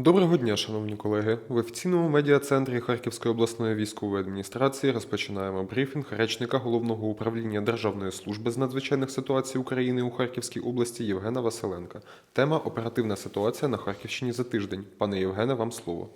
Доброго дня, шановні колеги. В офіційному медіа-центрі Харківської обласної військової адміністрації розпочинаємо брифінг речника головного управління Державної служби з надзвичайних ситуацій України у Харківській області Євгена Василенка. Тема оперативна ситуація на Харківщині за тиждень. Пане Євгене, вам слово.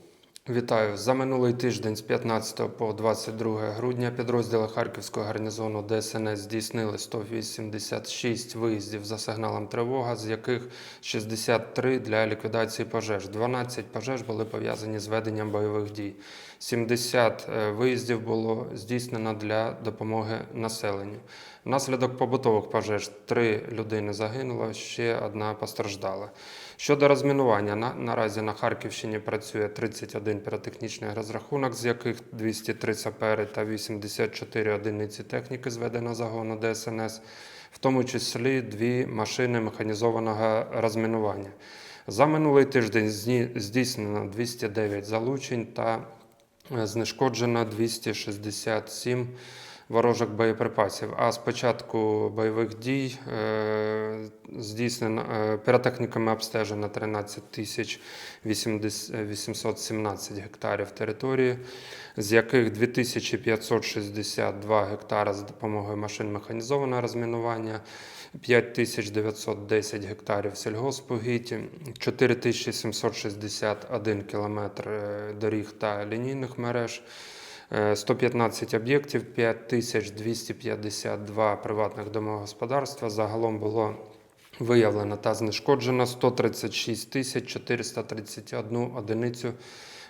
Вітаю. За минулий тиждень з 15 по 22 грудня підрозділи Харківського гарнізону ДСНС здійснили 186 виїздів за сигналом тривога, з яких 63 для ліквідації пожеж. 12 пожеж були пов'язані з веденням бойових дій. 70 е, виїздів було здійснено для допомоги населенню. Внаслідок побутових пожеж три людини загинуло, ще одна постраждала. Щодо розмінування, на, наразі на Харківщині працює 31 піротехнічний розрахунок, з яких 203 сапери та 84 одиниці техніки зведено загону ДСНС, в тому числі дві машини механізованого розмінування. За минулий тиждень здійснено 209 залучень та знешкоджено 267 ворожих боєприпасів. А з початку бойових дій е, здійснено е, піротехніками обстежено 13 тисяч 817 гектарів території, з яких 2562 гектара за допомогою машин механізованого розмінування. 5910 гектарів сільгоспугідь, 4761 кілометр е, доріг та лінійних мереж, е, 115 об'єктів, 5252 приватних домогосподарства. Загалом було виявлено та знешкоджено 136 тисяч 431 одиницю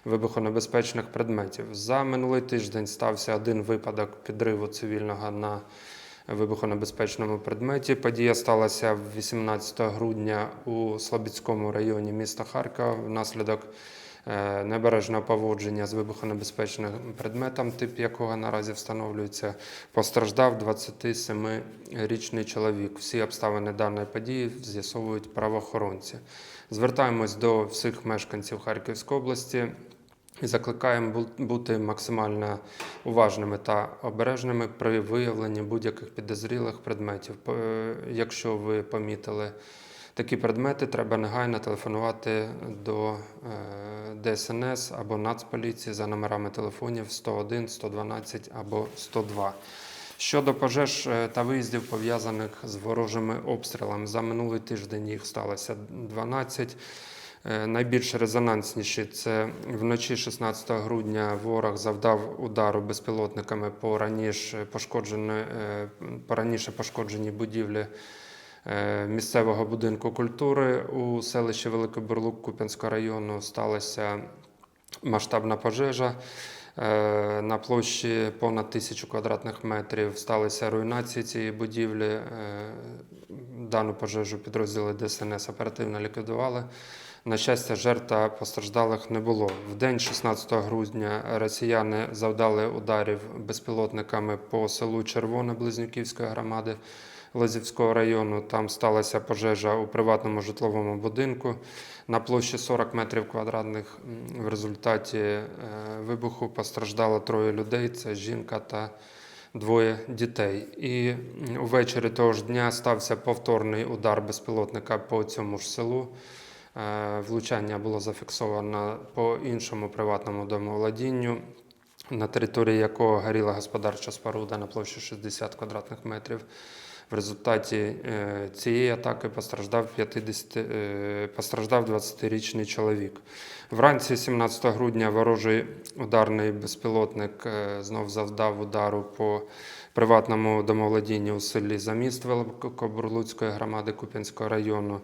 вибухонебезпечних предметів. За минулий тиждень стався один випадок підриву цивільного на вибухонебезпечному предметі. Подія сталася 18 грудня у Слобідському районі міста Харкова внаслідок е, небережного поводження з вибухонебезпечним предметом, тип якого наразі встановлюється, постраждав 27-річний чоловік. Всі обставини даної події з'ясовують правоохоронці. Звертаємось до всіх мешканців Харківської області. І закликаємо бути максимально уважними та обережними при виявленні будь-яких підозрілих предметів. Е, Якщо ви помітили такі предмети, треба негайно телефонувати до е, ДСНС або Нацполіції за номерами телефонів 101, 112 або 102. Щодо пожеж е, та виїздів пов'язаних з ворожими обстрілами, за минулий тиждень їх сталося 12. Е, Найбільш резонансніші це вночі 16 грудня ворог завдав удару безпілотниками по раніше пошкоджені, е, по раніше пошкодженій будівлі е, місцевого будинку культури у селищі Великий Бурлук Куп'янського району сталася масштабна пожежа. На площі понад тисячу квадратних метрів сталися руйнації цієї будівлі. Дану пожежу підрозділи ДСНС оперативно ліквідували. На щастя, жертв постраждалих не було. В день 16 грудня росіяни завдали ударів безпілотниками по селу Червоне Близнюківської громади Лозівського району. Там сталася пожежа у приватному житловому будинку на площі 40 метрів квадратних. В результаті е, вибуху постраждало троє людей: це жінка та двоє дітей. І увечері того ж дня стався повторний удар безпілотника по цьому ж селу. Е, Влучання було зафіксовано по іншому приватному домовладінню, на території якого горіла господарча споруда на площі 60 квадратних метрів. В результаті е, цієї атаки постраждав 50, е, постраждав 20-річний чоловік. Вранці 17 грудня ворожий ударний безпілотник е, знов завдав удару по приватному домовладінню у селі Заміст Великобурлуцької громади Куп'янського району.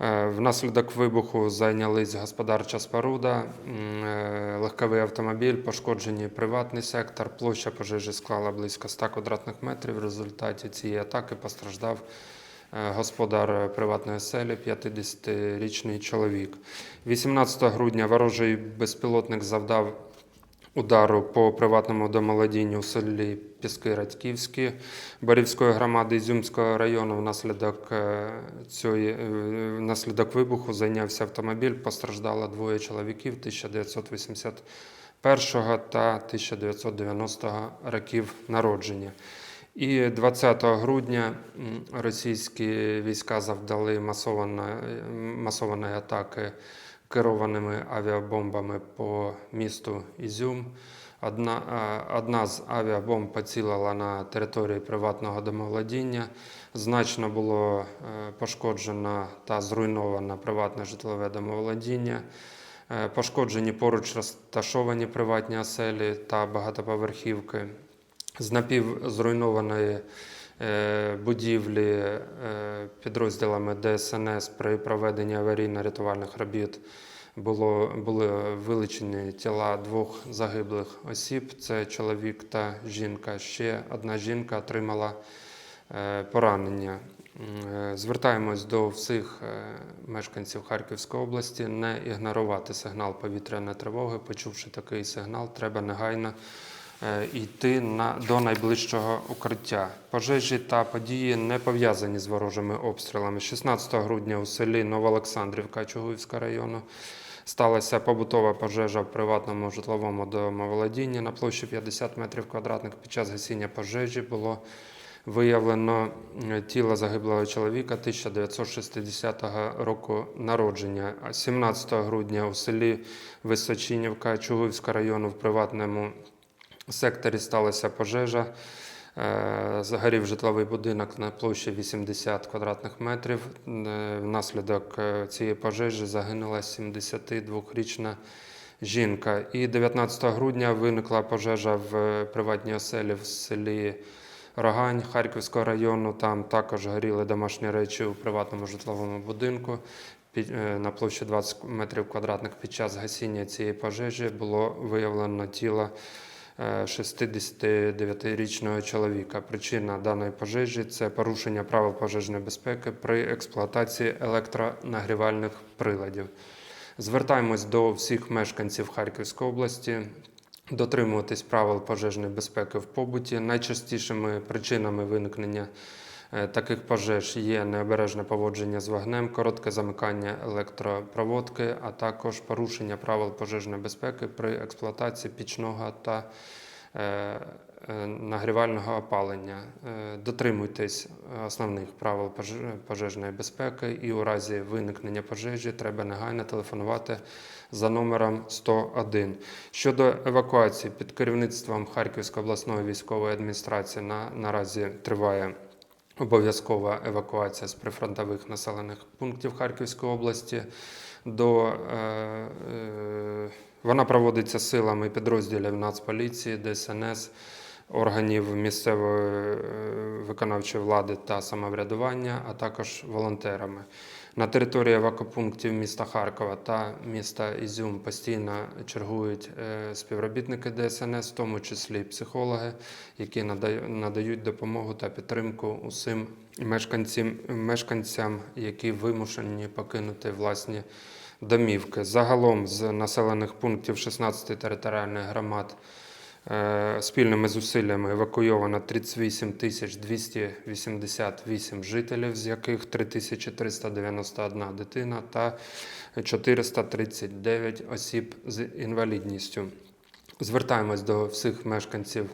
Е, Внаслідок вибуху зайнялись господарча споруда, е, легковий автомобіль, пошкоджені приватний сектор. Площа пожежі склала близько 100 квадратних метрів. В результаті цієї атаки постраждав е, господар приватної селі, 50-річний чоловік. 18 грудня ворожий безпілотник завдав удару по приватному домолодінню у селі Піски Радьківські Борівської громади Ізюмського району. Внаслідок, е, цієї, е, внаслідок вибуху зайнявся автомобіль. Постраждало двоє чоловіків 1981 та 1990 років народження. І 20 грудня російські війська завдали масованої атаки керованими авіабомбами по місту Ізюм. Одна, е, одна з авіабомб поцілила на території приватного домовладіння. Значно було е, пошкоджено та зруйновано приватне житлове домоволодіння. Е, Пошкоджені поруч розташовані приватні оселі та багатоповерхівки. З напівзруйнованої будівлі е, підрозділами ДСНС при проведенні аварійно-рятувальних робіт було, були вилучені тіла двох загиблих осіб: це чоловік та жінка. Ще одна жінка отримала е, поранення. Е, Звертаємось до всіх е, мешканців Харківської області не ігнорувати сигнал повітряної тривоги. Почувши такий сигнал, треба негайно е, йти на, до найближчого укриття. Пожежі та події не пов'язані з ворожими обстрілами. 16 грудня у селі Новоолександрівка Чугуївського району сталася побутова пожежа в приватному житловому домоволодінні на площі 50 метрів квадратних. Під час гасіння пожежі було виявлено е, тіло загиблого чоловіка 1960 року народження. А 17 грудня у селі Височинівка Чугуївського району в приватному секторі сталася пожежа. Е, Загорів житловий будинок на площі 80 квадратних метрів. Е, Внаслідок е, цієї пожежі загинула 72-річна жінка. І 19 грудня виникла пожежа в приватній оселі в селі Рогань Харківського району. Там також горіли домашні речі у приватному житловому будинку. На площі 20 метрів квадратних під час гасіння цієї пожежі було виявлено тіло 69-річного чоловіка. Причина даної пожежі це порушення правил пожежної безпеки при експлуатації електронагрівальних приладів. Звертаємось до всіх мешканців Харківської області. Дотримуватись правил пожежної безпеки в побуті. Найчастішими причинами виникнення таких пожеж є необережне поводження з вогнем, коротке замикання електропроводки, а також порушення правил пожежної безпеки при експлуатації пічного та е, е, нагрівального опалення. Е, Дотримуйтесь основних правил поже- пожежної безпеки і у разі виникнення пожежі треба негайно телефонувати за номером 101. Щодо евакуації під керівництвом Харківської обласної військової адміністрації на, наразі триває обов'язкова евакуація з прифронтових населених пунктів Харківської області. До, е, е, вона проводиться силами підрозділів Нацполіції, ДСНС, органів місцевої е, виконавчої влади та самоврядування, а також волонтерами. На території евакопунктів міста Харкова та міста Ізюм постійно чергують е, співробітники ДСНС, в тому числі психологи, які надають допомогу та підтримку усім мешканцям, мешканцям, які вимушені покинути власні домівки. Загалом з населених пунктів 16 територіальних громад Спільними зусиллями евакуйовано 38 тисяч 288 жителів, з яких 3391 дитина та 439 осіб з інвалідністю. Звертаємось до всіх мешканців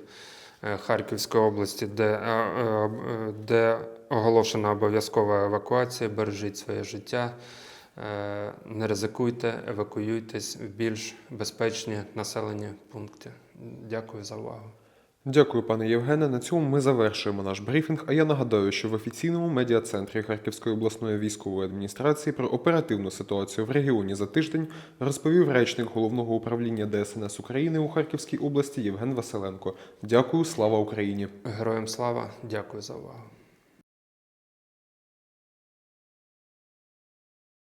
е, Харківської області, де, е, е, е, де оголошена обов'язкова евакуація. Бережіть своє життя. Е, Не ризикуйте, евакуюйтесь в більш безпечні населені пункти. Дякую за увагу. Дякую, пане Євгене. На цьому ми завершуємо наш брифінг. А я нагадаю, що в офіційному медіа-центрі Харківської обласної військової адміністрації про оперативну ситуацію в регіоні за тиждень розповів речник головного управління ДСНС України у Харківській області Євген Василенко. Дякую, слава Україні! Героям слава, дякую за увагу.